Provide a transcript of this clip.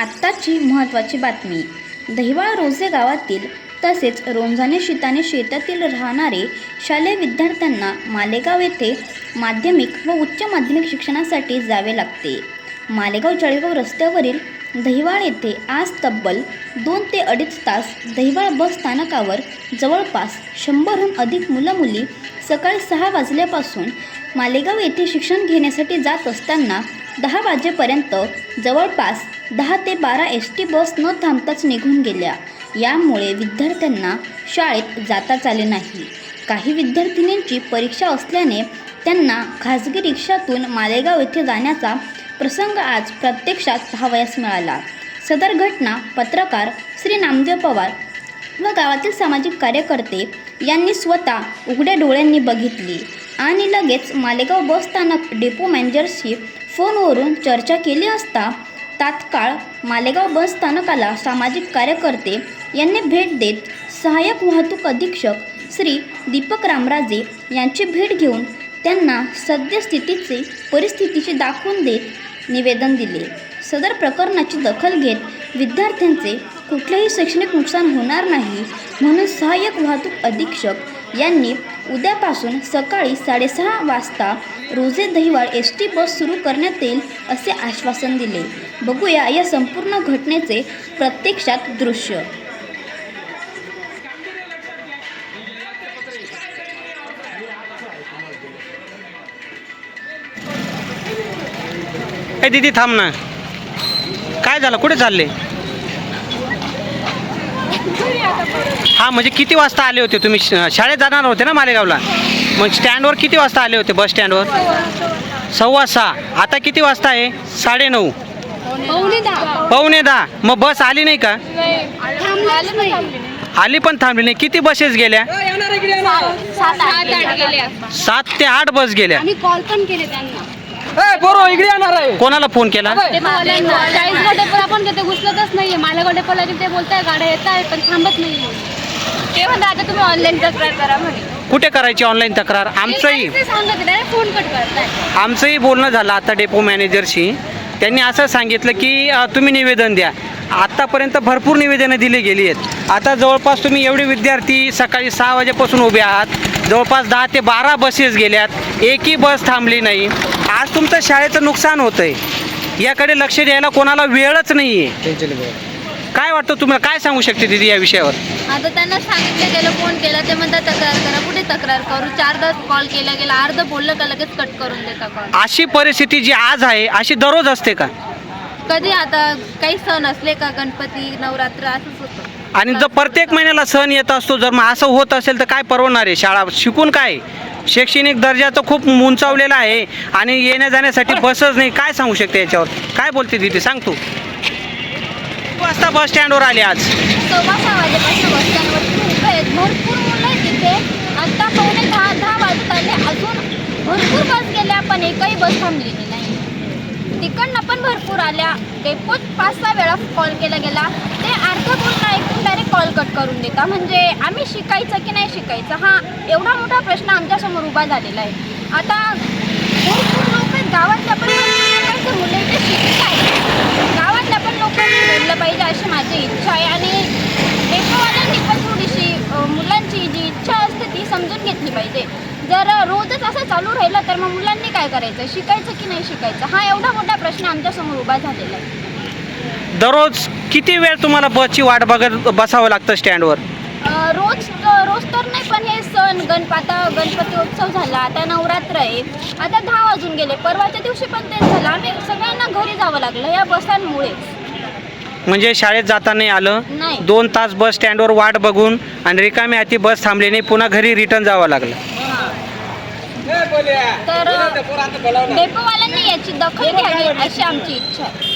आत्ताची महत्त्वाची बातमी. दहिवाळ रोजे गावातील तसेच रोंजाने शिताने शेतातील राहणारे शालेय विद्यार्थ्यांना मालेगाव येथे माध्यमिक व उच्च माध्यमिक शिक्षणासाठी जावे लागते. मालेगाव जळगाव रस्त्यावरील दहिवाळ येथे आज तब्बल दोन ते अडीच तास दहिवाळ बस स्थानकावर जवळपास शंभरहून अधिक मुलं मुली सकाळी सहा वाजल्यापासून मालेगाव येथे शिक्षण घेण्यासाठी जात असताना दहा वाजेपर्यंत जवळपास दहा ते बारा एस टी बस न थांबताच निघून गेल्या. यामुळे विद्यार्थ्यांना शाळेत जाताच आले नाही. काही विद्यार्थिनींची परीक्षा असल्याने त्यांना खाजगी रिक्षातून मालेगाव येथे जाण्याचा प्रसंग आज प्रत्यक्षात पाहावयास मिळाला. सदर घटना पत्रकार श्री नामदेव पवार व गावातील सामाजिक कार्यकर्ते यांनी स्वतः उघड्या डोळ्यांनी बघितली आणि लगेच मालेगाव बस स्थानक डेपो मॅनेजरशी फोनवरून चर्चा केली असता तात्काळ मालेगाव बस स्थानकाला सामाजिक कार्यकर्ते यांनी भेट देत सहाय्यक वाहतूक अधीक्षक श्री दीपक रामराजे यांची भेट घेऊन त्यांना सद्यस्थितीचे परिस्थितीचे दाखवून देत निवेदन दिले. सदर प्रकरणाची दखल घेत विद्यार्थ्यांचे कुठलेही शैक्षणिक नुकसान होणार नाही म्हणून सहाय्यक वाहतूक अधीक्षक यांनी उद्यापासून सकाळी साडेसहा वाजता रोजे दहिवाळ एस टी बस सुरू करण्यात येईल असे आश्वासन दिले. बघूया या संपूर्ण घटनेचे प्रत्यक्षात दृश्य. ए दीदी थांब ना. काय झालं? कुठे चालले? हा म्हणजे किती वाजता आले होते तुम्ही? श- शाळेत जाणार होते ना मालेगावला? मग स्टँडवर किती वाजता आले होते बस स्टँडवर? सव्वा सहा. आता किती वाजता आहे? साडेनऊ पावणे दहा. मग बस आली नाही का? आली पण थांबली नाही. किती बसेस गेल्या? सात ते आठ बस गेल्या. कॉल पण केले त्यांना. बरोबर इकडे येणार आहे. कोणाला फोन केला? आपण ते घुसलतच नाहीये. मला गोटे पण ते बोलताय गाड्या येत आहेत पण थांबत नाहीये. ते म्हणतात आता तुम्ही ऑनलाईन तक्रार करा म्हणे. कुठे करायची ऑनलाईन तक्रार? आमचंही ते सांगत डायरेक्ट फोन कट करताय. आमचंही बोलणं झालं आता डेपो मॅनेजरशी त्यांनी असं सांगितलं की अ, तुम्ही निवेदन द्या. आत्तापर्यंत भरपूर निवेदनं दिली गेली आहेत. आता जवळपास तुम्ही एवढे विद्यार्थी सकाळी सहा वाजेपासून उभे आहात. जवळपास दहा ते बारा बसेस गेल्यात. एकही बस थांबली नाही. आज तुमचं शाळेचं नुकसान होतं आहे याकडे लक्ष द्यायला कोणाला वेळच नाही. आहे काय वाटतं तुम्हाला? काय सांगू शकते दिदी या विषयावर? आता त्यांना सांगितलं गेलं फोन केला ते म्हणतात तक्रार करा कुठे तक्रार करू? चारदा कॉल केला गेला अर्ध बोललं का लगेच कट करून देता कॉल अशी परिस्थिती जी आज आहे अशी दररोज असते का? कधी आता काही सण असले का गणपती नवरात्र असंच होतं. आणि जर प्रत्येक महिन्याला सण येत असतो जर मग असं होत असेल तर काय परवडणार आहे? शाळा शिकून काय? शैक्षणिक दर्जाचं खूप उंचावलेला आहे आणि येण्या जाण्यासाठी बसच नाही. काय सांगू शकते याच्यावर? काय बोलते तिथे सांग तू. किती वाजता बस स्टँडवर आले आज? सव्वा सहा वाजेपासून बस आहेत. भरपूर मुलं आहेत तिथे. आता पावणे दहा दहा वाजत आले. अजून भरपूर बस गेल्या पण एकही बस थांबलेली नाही. तिकडनं पण भरपूर आल्या. डेपोत पाच सहा वेळा कॉल केला गेला. ते अर्धा कॉल कट करून देता. म्हणजे आम्ही शिकायचं की नाही शिकायचं हा एवढा मोठा प्रश्न आमच्यासमोर उभा झालेला आहे. आता भरपूर लोक आहेत गावातल्या पण लोकांचे मुलं शिकत आहेत. गावातल्या पण लोकांनी बोललं पाहिजे अशी माझी इच्छा आहे. आणि डेपोवाल्यांनी पण थोडीशी मुलांची जी इच्छा असते ती समजून घेतली पाहिजे. जर रोजच असं चालू राहिलं तर मग मुलांनी काय करायचं? शिकायचं की नाही शिकायचं? हा एवढा मोठा प्रश्न आमच्यासमोर उभा झालेला आहे. दररोज किती वेळ तुम्हाला बसची वाट बघत बसावं लागतं स्टँडवर? अ, रोज रोज तर नाही पण हे सण गणप आता गणपती उत्सव झाला आता नवरात्र आहे. आता दहा वाजून गेले परवाच्या दिवशी पण तेच झालं. आम्ही सगळ्यांना घरी जावं लागलं या बसांमुळे. म्हणजे शाळेत जाता नाही आलं? नाही. दोन तास बस स्टँडवर वाट बघून आणि रिकामी हाती बस थांबली नाही पुन्हा घरी रिटर्न जावं लागलं. तर डेपोवाल्यांनी याची दखल घ्यावी अशी आमची इच्छा आहे.